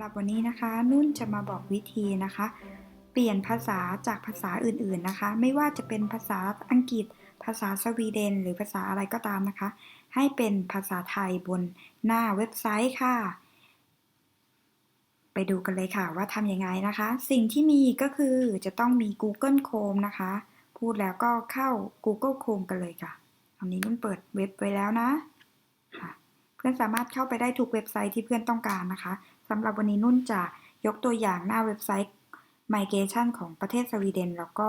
หรับวันนี้นะคะ นุ่นจะมาบอกวิธีนะคะ เปลี่ยนภาษาจากภาษาอื่นๆนะคะ ไม่ว่าจะเป็นภาษาอังกฤษ ภาษาสวีเดน หรือภาษาอะไรก็ตามนะคะ ให้เป็นภาษาไทยบนหน้าเว็บไซต์ค่ะ ไปดูกันเลยค่ะว่าทำยังไงนะคะ สิ่งที่มีก็คือจะต้องมี Google Chrome นะคะ พูดแล้วก็เข้า Google Chrome กันเลยค่ะอันนี้นุ่นเปิดเว็บไว้แล้วนะค่ะเพื่อนสามารถเข้าไปได้ทุกเว็บไซต์ที่เพื่อนต้องการนะคะ สำหรับวันนี้นุ่นจะยกตัวอย่างหน้าเว็บไซต์ Migration ของประเทศสวีเดน แล้วก็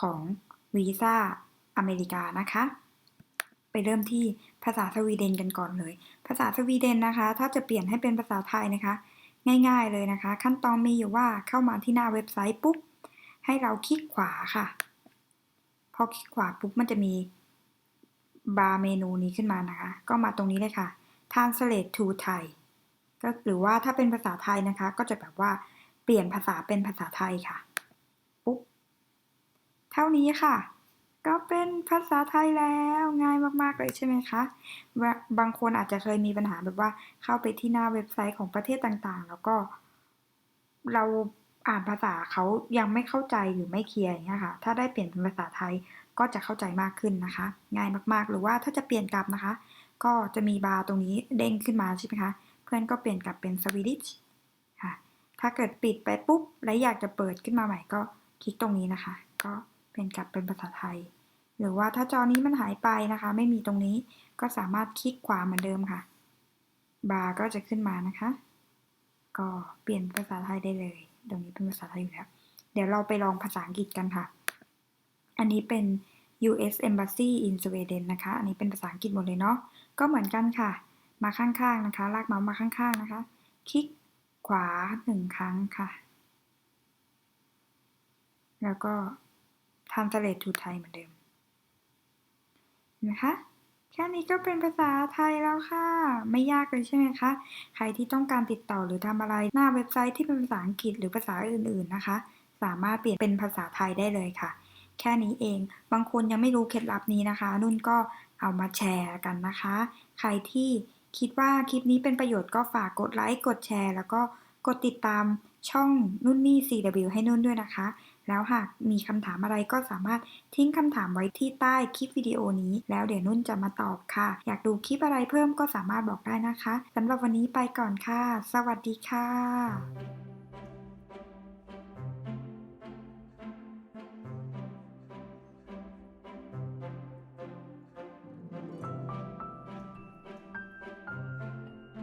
ของวีซ่าอเมริกานะคะ ไปเริ่มที่ภาษาสวีเดนกันก่อนเลย ภาษาสวีเดนนะคะ ถ้าจะเปลี่ยนให้เป็นภาษาไทยนะคะ ง่ายๆเลยนะคะ ขั้นตอนมีอยู่ว่าเข้ามาที่หน้าเว็บไซต์ปุ๊บ ให้เราคลิกขวาค่ะ พอคลิกขวาปุ๊บมันจะมีบาร์เมนูนี้ขึ้นมานะคะ ก็มาตรงนี้เลยค่ะ translate to Thai ก็หรือว่าถ้าเป็นภาษาไทยนะคะ ก็จะแบบว่าเปลี่ยนภาษาเป็นภาษาไทยค่ะ ปุ๊บ เท่านี้ค่ะ ก็เป็นภาษาไทยแล้วง่ายมากๆเลยใช่ไหมคะ บางคนอาจจะเคยมีปัญหาแบบว่าเข้าไปที่หน้าเว็บไซต์ของประเทศต่างๆ แล้วก็ เราอ่านภาษาเขายังไม่เข้าใจหรือไม่เคลียร์อย่างเงี้ยค่ะ ถ้าได้เปลี่ยนเป็นภาษาไทยก็จะเข้าใจมากขึ้นนะคะ ง่ายมากๆ หรือว่าถ้าจะเปลี่ยนกลับนะคะ ก็จะมีบาร์ตรงนี้เด้งขึ้นมาใช่ไหมคะ พื่อนก็เปลี่ยนกลับเป็นสวีดิชค่ะ ถ้าเกิดปิดไปปุ๊บ แล้วอยากจะเปิดขึ้นมาใหม่ก็คลิกตรงนี้นะคะ ก็เปลี่ยนกลับเป็นภาษาไทย หรือว่าถ้าจอนี้มันหายไปนะคะ ไม่มีตรงนี้ก็สามารถคลิกขวาเหมือนเดิมค่ะ บาร์ก็จะขึ้นมานะคะ ก็เปลี่ยนภาษาไทยได้เลย ตรงนี้เป็นภาษาไทยอยู่แล้ว เดี๋ยวเราไปลองภาษาอังกฤษกันค่ะ อันนี้เป็น U.S. Embassy in Sweden นะคะ อันนี้เป็นภาษาอังกฤษหมดเลยเนาะ ก็เหมือนกันค่ะ มาข้างๆนะคะ ลากเมาส์มาข้างๆนะคะ คลิกขวาหนึ่งครั้งค่ะ แล้วก็ translate to Thai เหมือนเดิมนะคะแค่นี้ก็เป็นภาษาไทยแล้วค่ะ ไม่ยากเลยใช่ไหมคะ ใครที่ต้องการติดต่อหรือทำอะไรหน้าเว็บไซต์ที่เป็นภาษาอังกฤษหรือภาษาอื่นๆนะคะ สามารถเปลี่ยนเป็นภาษาไทยได้เลยค่ะ แค่นี้เอง บางคนยังไม่รู้เคล็ดลับนี้นะคะ นุ่นก็เอามาแชร์กันนะคะ ใครที่ คิดว่าคลิปนี้เป็นประโยชน์ก็ฝากกดไลค์ กดแชร์ แล้วก็กดติดตามช่องนุ่นนี่ CW ให้นุ่นด้วยนะคะ แล้วหากมีคำถามอะไรก็สามารถทิ้งคำถามไว้ที่ใต้คลิปวิดีโอนี้ แล้วเดี๋ยวนุ่นจะมาตอบค่ะ อยากดูคลิปอะไรเพิ่มก็สามารถบอกได้นะคะสำหรับวันนี้ไปก่อนค่ะ สวัสดีค่ะ